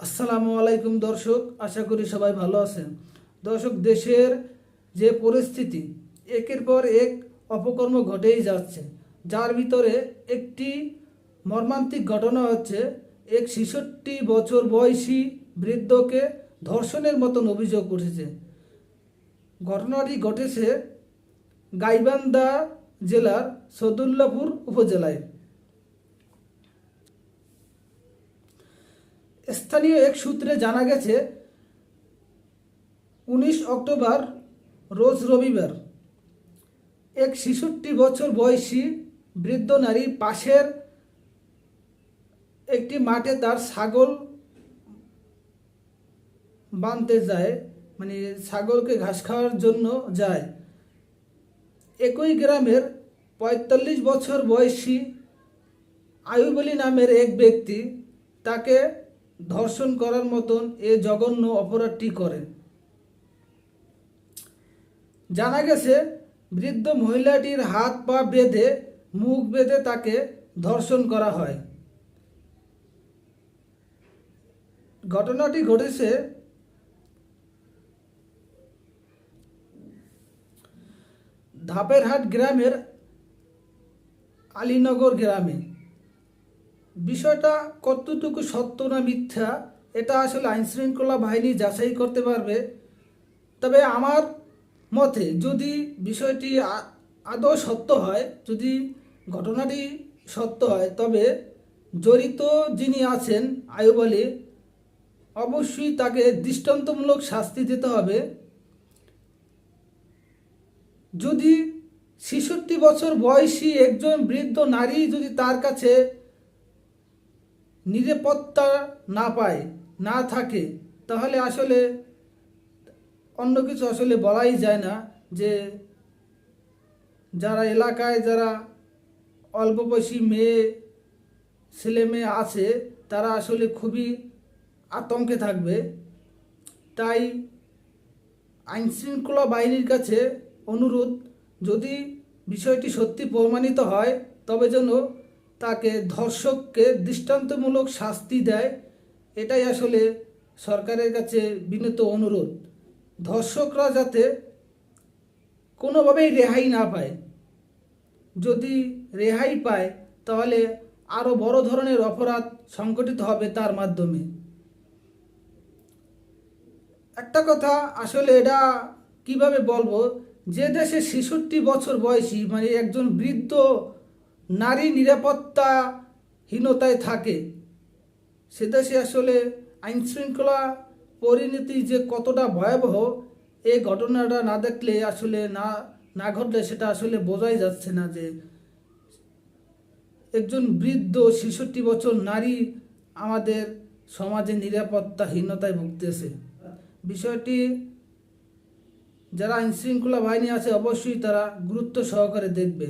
আসসালামু আলাইকুম দর্শক, আশা করি সবাই ভালো আছেন। দর্শক, দেশের যে পরিস্থিতি, একের পর এক অপকর্ম ঘটেই যাচ্ছে। যার ভিতরে একটি মর্মান্তিক ঘটনা হচ্ছে, এক ছেষট্টি বছর বয়সী বৃদ্ধকে ধর্ষণের মতন অভিযোগ উঠেছে। ঘটনাটি ঘটেছে গাইবান্ধা জেলার সদুল্লাপুর উপজেলায়। স্থানীয় এক সূত্রে জানা গেছে, উনিশ অক্টোবর, রোজ রবিবার, এক ছেষট্টি বছর বয়সী বৃদ্ধ নারী পাশের একটি মাঠে তার ছাগল বাঁধতে যায় মানে ছাগলকে ঘাস খাওয়ার জন্য যায়। একই গ্রামের পঁয়তাল্লিশ বছর বয়সী আয়ুব আলী নামের এক ব্যক্তি তাকে ধর্ষণ করার মতন এ জঘন্য অপরাধটি করে। জানা গেছে, বৃদ্ধ মহিলাটির হাত পা বেঁধে মুখ বেঁধে তাকে ধর্ষণ করা হয়। ঘটনাটি ঘটেছে ধাপেরহাট গ্রামের আলীনগর গ্রামে। বিষয়টা কতটুকু সত্য না মিথ্যা, এটা আসলে আইন শৃঙ্খলা বাহিনী যাচাই করতে পারবে। তবে আমার মতে যদি বিষয়টি আদৌ সত্য হয়, যদি ঘটনাটি সত্য হয়, তবে জড়িত যিনি আছেন আয়ুব আলী, অবশ্যই তাকে দৃষ্টান্তমূলক শাস্তি দিতে হবে। যদি ছেষট্টি বছর বয়সী একজন বৃদ্ধ নারী যদি তার কাছে নিরাপত্তা না পায়, না থাকে, তাহলে আসলে অন্য কিছু আসলে বলাই যায় না যে যারা এলাকায় যারা অল্প বয়সী মেয়ে, ছেলে মেয়ে আছে, তারা আসলে খুবই আতঙ্কে থাকবে। তাই আইনশৃঙ্খলা বাহিনীর কাছে অনুরোধ, যদি বিষয়টি সত্যি প্রমাণিত হয়, তবে যেন তাকে ধর্ষককে দৃষ্টান্তমূলক শাস্তি দেয়, এটাই আসলে সরকারের কাছে বিনীত অনুরোধ। ধর্ষকরা যাতে কোনোভাবেই রেহাই না পায়। যদি রেহাই পায়, তাহলে আরও বড় ধরনের অপরাধ সংগঠিত হবে তার মাধ্যমে। একটা কথা আসলে এটা কীভাবে বলব, যে দেশে ছেষট্টি বছর বয়সী মানে একজন বৃদ্ধ নারী নিরাপত্তাহীনতায় থাকে। সে দেশে আসলে আইনশৃঙ্খলা পরিণতি যে কতটা ভয়াবহ এই ঘটনাটা না দেখলে আসলে না না ঘটলে সেটা আসলে বোঝাই যাচ্ছে না যে একজন বৃদ্ধ ছেষট্টি বছর নারী আমাদের সমাজে নিরাপত্তাহীনতায় ভুগতেছে। বিষয়টি যারা আইনশৃঙ্খলা বাহিনী আছে, অবশ্যই তারা গুরুত্ব সহকারে দেখবে।